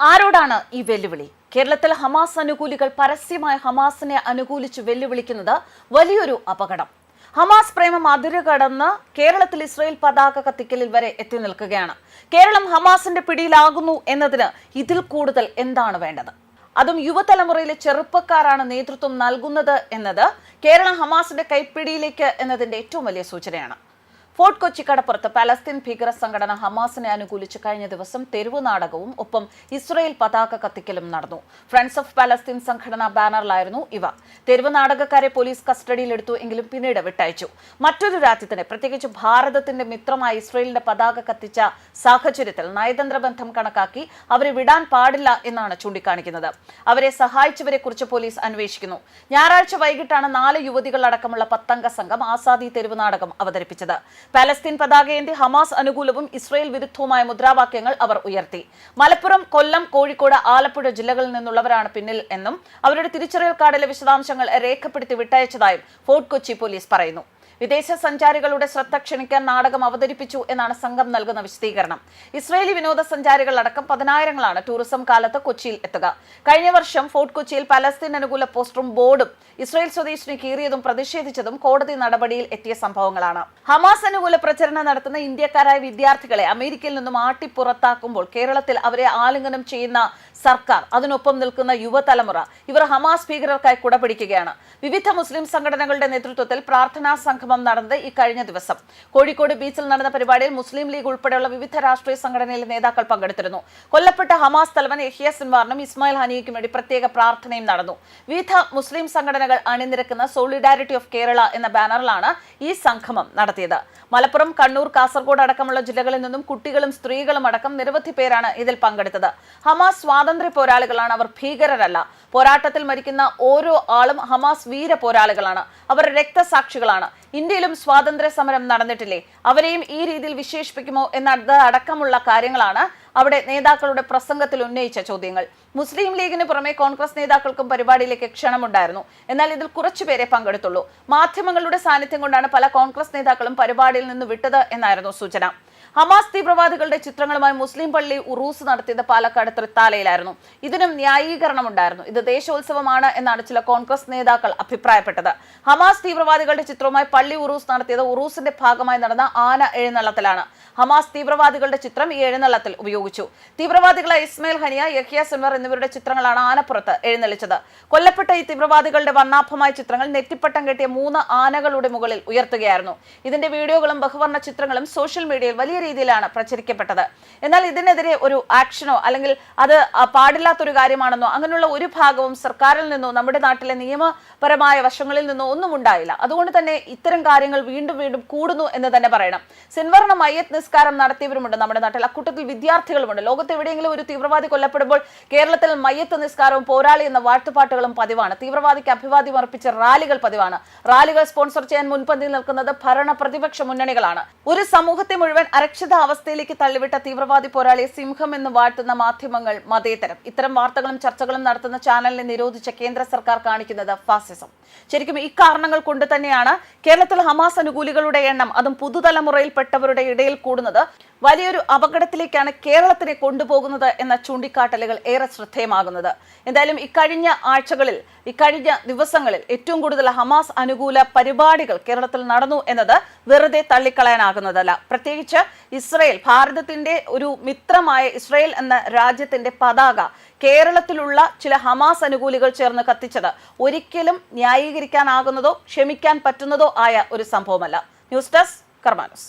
ആരോടാണ് ഈ വെല്ലുവിളി? കേരളത്തിൽ ഹമാസ് അനുകൂലികൾ പരസ്യമായി ഹമാസിനെ അനുകൂലിച്ച് വെല്ലുവിളിക്കുന്നത് വലിയൊരു അപകടം. ഹമാസ് പ്രേമം അതിരുകടന്ന് കേരളത്തിൽ ഇസ്രയേൽ പതാക കത്തിക്കലിൽ വരെ എത്തി നിൽക്കുകയാണ്. കേരളം ഹമാസിന്റെ പിടിയിലാകുന്നു എന്നതിന് ഇതിൽ കൂടുതൽ എന്താണ് വേണ്ടത്? അതും യുവതലമുറയിലെ ചെറുപ്പക്കാരാണ് നേതൃത്വം നൽകുന്നത് എന്നത് കേരളം ഹമാസിന്റെ കൈപ്പിടിയിലേക്ക് എന്നതിന്റെ ഏറ്റവും വലിയ സൂചനയാണ്. ഫോർട്ട് കൊച്ചി കടപ്പുറത്ത് പലസ്തീൻ ഭീകര സംഘടന ഹമാസിനെ അനുകൂലിച്ച് കഴിഞ്ഞ ദിവസം തെരുവ് നാടകവും ഒപ്പം ഇസ്രയേൽ പതാക കത്തിക്കലും നടന്നു. ഫ്രണ്ട്സ് ഓഫ് പലസ്തീൻ സംഘടന ബാനറിലായിരുന്നു ഇവ. തെരുവ് നാടകക്കാരെ പോലീസ് കസ്റ്റഡിയിലെടുത്തു എങ്കിലും പിന്നീട് വിട്ടയച്ചു. മറ്റൊരു രാജ്യത്തിന് പ്രത്യേകിച്ച് ഭാരതത്തിന്റെ മിത്രമായ ഇസ്രയേലിന്റെ പതാക കത്തിച്ച സാഹചര്യത്തിൽ നയതന്ത്ര ബന്ധം കണക്കാക്കി അവരെ വിടാൻ പാടില്ല എന്നാണ് ചൂണ്ടിക്കാണിക്കുന്നത്. അവരെ സഹായിച്ചവരെ കുറിച്ച് പോലീസ് അന്വേഷിക്കുന്നു. ഞായറാഴ്ച വൈകിട്ടാണ് നാല് യുവതികൾ അടക്കമുള്ള പത്തംഗ സംഘം ആസാദി തെരുവ് നാടകം അവതരിപ്പിച്ചത്. പാലസ്തീൻ പതാകയേന്തി ഹമാസ് അനുകൂലവും ഇസ്രയേൽ വിരുദ്ധവുമായ മുദ്രാവാക്യങ്ങൾ അവർ ഉയർത്തി. മലപ്പുറം കൊല്ലം കോഴിക്കോട് ആലപ്പുഴ ജില്ലകളിൽ നിന്നുള്ളവരാണ് പിന്നിൽ എന്നും അവരുടെ തിരിച്ചറിയൽ കാർഡിലെ വിശദാംശങ്ങൾ രേഖപ്പെടുത്തി വിട്ടയച്ചതായും ഫോർട്ട് കൊച്ചി പോലീസ് പറയുന്നു. വിദേശ സഞ്ചാരികളുടെ ശ്രദ്ധ ക്ഷണിക്കാൻ നാടകം അവതരിപ്പിച്ചു എന്നാണ് സംഘം നൽകുന്ന വിശദീകരണം. ഇസ്രയേലി വിനോദസഞ്ചാരികൾ അടക്കം പതിനായിരങ്ങളാണ് ടൂറിസം കാലത്ത് കൊച്ചിയിൽ എത്തുക. കഴിഞ്ഞ വർഷം ഫോർട്ട് കൊച്ചിയിൽ പലസ്തീൻ അനുകൂല പോസ്റ്ററും ബോർഡും ഇസ്രയേൽ സ്വദേശിനി കീറിയതും പ്രതിഷേധിച്ചതും കോടതി നടപടിയിൽ എത്തിയ സംഭവങ്ങളാണ്. ഹമാസ് അനുകൂല പ്രചരണം നടത്തുന്ന ഇന്ത്യക്കാരായ വിദ്യാർത്ഥികളെ അമേരിക്കയിൽ നിന്നും ആട്ടിപ്പുറത്താക്കുമ്പോൾ കേരളത്തിൽ അവരെ ആലിംഗനം ചെയ്യുന്ന സർക്കാർ അതിനൊപ്പം നിൽക്കുന്ന യുവതലമുറ ഇവർ ഹമാസ് ഭീകരർക്കായി കുടപിടിക്കുകയാണ്. വിവിധ മുസ്ലിം സംഘടനകളുടെ നേതൃത്വത്തിൽ പ്രാർത്ഥനാ സംഗമം നടന്നത് ഇക്കഴിഞ്ഞ ദിവസം. കോഴിക്കോട് ബീച്ചിൽ നടന്ന പരിപാടിയിൽ മുസ്ലിം ലീഗ് ഉൾപ്പെടെയുള്ള വിവിധ രാഷ്ട്രീയ സംഘടനയിലെ നേതാക്കൾ പങ്കെടുത്തിരുന്നു. കൊല്ലപ്പെട്ട ഹമാസ് തലവൻ യഹിയ സിൻവാറിനും ഇസ്മായിൽ ഹനിയയ്ക്കും വേണ്ടി പ്രത്യേക പ്രാർത്ഥനയും നടന്നു. വിവിധ മുസ്ലിം സംഘടനകൾ അണിനിരക്കുന്ന സോളിഡാരിറ്റി ഓഫ് കേരള എന്ന ബാനറിലാണ് ഈ സംഗമം നടത്തിയത്. മലപ്പുറം കണ്ണൂർ കാസർഗോഡ് അടക്കമുള്ള ജില്ലകളിൽ നിന്നും കുട്ടികളും സ്ത്രീകളും അടക്കം നിരവധി പേരാണ് ഇതിൽ പങ്കെടുത്തത്. ഹമാസ് സ്വാതന്ത്ര്യ പോരാളികളാണ് അവർ ഭീകരരല്ല. പോരാട്ടത്തിൽ മരിക്കുന്ന ഓരോ ആളും ഹമാസ് വീര പോരാളികളാണ്. അവർ രക്തസാക്ഷികളാണ്. ഇന്ത്യയിലും സ്വാതന്ത്ര്യ സമരം നടന്നിട്ടില്ലേ? അവരെയും ഈ രീതിയിൽ വിശേഷിപ്പിക്കുമോ എന്നത് അടക്കമുള്ള കാര്യങ്ങളാണ് അവിടെ നേതാക്കളുടെ പ്രസംഗത്തിൽ ഉന്നയിച്ച ചോദ്യങ്ങൾ. മുസ്ലിം ലീഗിന് പുറമെ കോൺഗ്രസ് നേതാക്കൾക്കും പരിപാടിയിലേക്ക് ക്ഷണമുണ്ടായിരുന്നു. എന്നാൽ ഇതിൽ കുറച്ചുപേരെ പങ്കെടുത്തുള്ളൂ. മാധ്യമങ്ങളുടെ സാന്നിധ്യം കൊണ്ടാണ് പല കോൺഗ്രസ് നേതാക്കളും പരിപാടിയിൽ നിന്ന് വിട്ടത് എന്നായിരുന്നു സൂചന. ഹമാസ് തീവ്രവാദികളുടെ ചിത്രങ്ങളുമായി മുസ്ലിം പള്ളി ഉറൂസ് നടത്തിയത് പാലക്കാട് തൃത്താലയിലായിരുന്നു. ഇതിനും ന്യായീകരണമുണ്ടായിരുന്നു. ഇത് ദേശോത്സവമാണ് എന്നാണ് ചില കോൺഗ്രസ് നേതാക്കൾ അഭിപ്രായപ്പെട്ടത്. ഹമാസ് തീവ്രവാദികളുടെ ചിത്രവുമായി പള്ളി ഉറൂസ് നടത്തിയത് ഉറൂസിന്റെ ഭാഗമായി നടന്ന ആന എഴുന്നള്ളത്തിലാണ്. ഹമാസ് തീവ്രവാദികളുടെ ചിത്രം ഈ എഴുന്നള്ളത്തിൽ ഉപയോഗിച്ചു. തീവ്രവാദികളായ ഇസ്മയിൽ ഹനിയ യഹിയ സിൻവർ എന്നിവരുടെ ചിത്രങ്ങളാണ് ആനപ്പുറത്ത് എഴുന്നള്ളിച്ചത്. കൊല്ലപ്പെട്ട ഈ തീവ്രവാദികളുടെ വർണാഭമായ ചിത്രങ്ങൾ നെറ്റിപ്പട്ടം കെട്ടിയ മൂന്ന് ആനകളുടെ മുകളിൽ ഉയർത്തുകയായിരുന്നു. ഇതിന്റെ വീഡിയോകളും ബഹുവർണ ചിത്രങ്ങളും സോഷ്യൽ മീഡിയയിൽ വലിയ രീതിയിലാണ് പ്രചരിക്കപ്പെട്ടത്. എന്നാൽ ഇതിനെതിരെ ഒരു ആക്ഷനോ അല്ലെങ്കിൽ അത് പാടില്ലാത്തൊരു കാര്യമാണെന്നോ അങ്ങനെയുള്ള ഒരു ഭാഗവും സർക്കാരിൽ നിന്നോ നമ്മുടെ നാട്ടിലെ നിയമപരമായ വശങ്ങളിൽ നിന്നോ ഒന്നും ഉണ്ടായില്ല. അതുകൊണ്ട് തന്നെ ഇത്തരം കാര്യങ്ങൾ വീണ്ടും വീണ്ടും കൂടുന്നു എന്ന് തന്നെ പറയണം. സിൻവർണ മയ്യത്ത് നിസ്കാരം നടത്തിയവരുമുണ്ട് നമ്മുടെ നാട്ടിൽ. അക്കൂട്ടത്തിൽ വിദ്യാർത്ഥികളുമുണ്ട്. ലോകത്ത് എവിടെയെങ്കിലും ഒരു തീവ്രവാദി കൊല്ലപ്പെടുമ്പോൾ കേരളത്തിൽ മയ്യത്ത് നിസ്കാരവും പോരാളി എന്ന വാഴ്ത്തുപാട്ടുകളും പതിവാണ്. തീവ്രവാദിക്ക് അഭിവാദ്യം അർപ്പിച്ച റാലികൾ പതിവാണ്. റാലികൾ സ്പോൺസർ ചെയ്യാൻ മുൻപന്തിയിൽ നിൽക്കുന്നത് ഭരണ പ്രതിപക്ഷ മുന്നണികളാണ്. ഒരു സമൂഹത്തെ മുഴുവൻ അരക്ഷിത അവസ്ഥയിലേക്ക് തള്ളിവിട്ട തീവ്രവാദി പോരാളിയെ സിംഹം എന്ന് വാഴ്ത്തുന്ന മാധ്യമങ്ങൾ മതേതരം. ഇത്തരം വാർത്തകളും ചർച്ചകളും നടത്തുന്ന ചാനലിനെ നിരോധിച്ച കേന്ദ്ര സർക്കാർ കാണിക്കുന്നത് ഫാസിസം. ശരിക്കും ഈ കാരണങ്ങൾ കൊണ്ട് തന്നെയാണ് കേരളത്തിൽ ഹമാസ് അനുകൂലികളുടെ എണ്ണം അതും പുതുതലമുറയിൽപ്പെട്ടവരുടെ ഇടയിൽ കൂടുന്നത്. വലിയൊരു അപകടത്തിലേക്കാണ് കേരളത്തിനെ കൊണ്ടുപോകുന്നത് എന്ന ചൂണ്ടിക്കാട്ടലുകൾ ഏറെ ശ്രദ്ധേയമാകുന്നത്. എന്തായാലും ഇക്കഴിഞ്ഞ ആഴ്ചകളിൽ ഇക്കഴിഞ്ഞ ദിവസങ്ങളിൽ ഏറ്റവും കൂടുതൽ ഹമാസ് അനുകൂല പരിപാടികൾ കേരളത്തിൽ നടന്നു എന്നത് വെറുതെ തള്ളിക്കളയാനാകുന്നതല്ല. പ്രത്യേകിച്ച് ഇസ്രയേൽ ഭാരതത്തിന്റെ ഒരു മിത്രമായ ഇസ്രയേൽ എന്ന രാജ്യത്തിന്റെ പതാക കേരളത്തിലുള്ള ചില ഹമാസ് അനുകൂലികൾ ചേർന്ന് കത്തിച്ചത് ഒരിക്കലും ന്യായീകരിക്കാനാകുന്നതോ ക്ഷമിക്കാൻ പറ്റുന്നതോ ആയ ഒരു സംഭവമല്ല. News desk കർമാനസ്.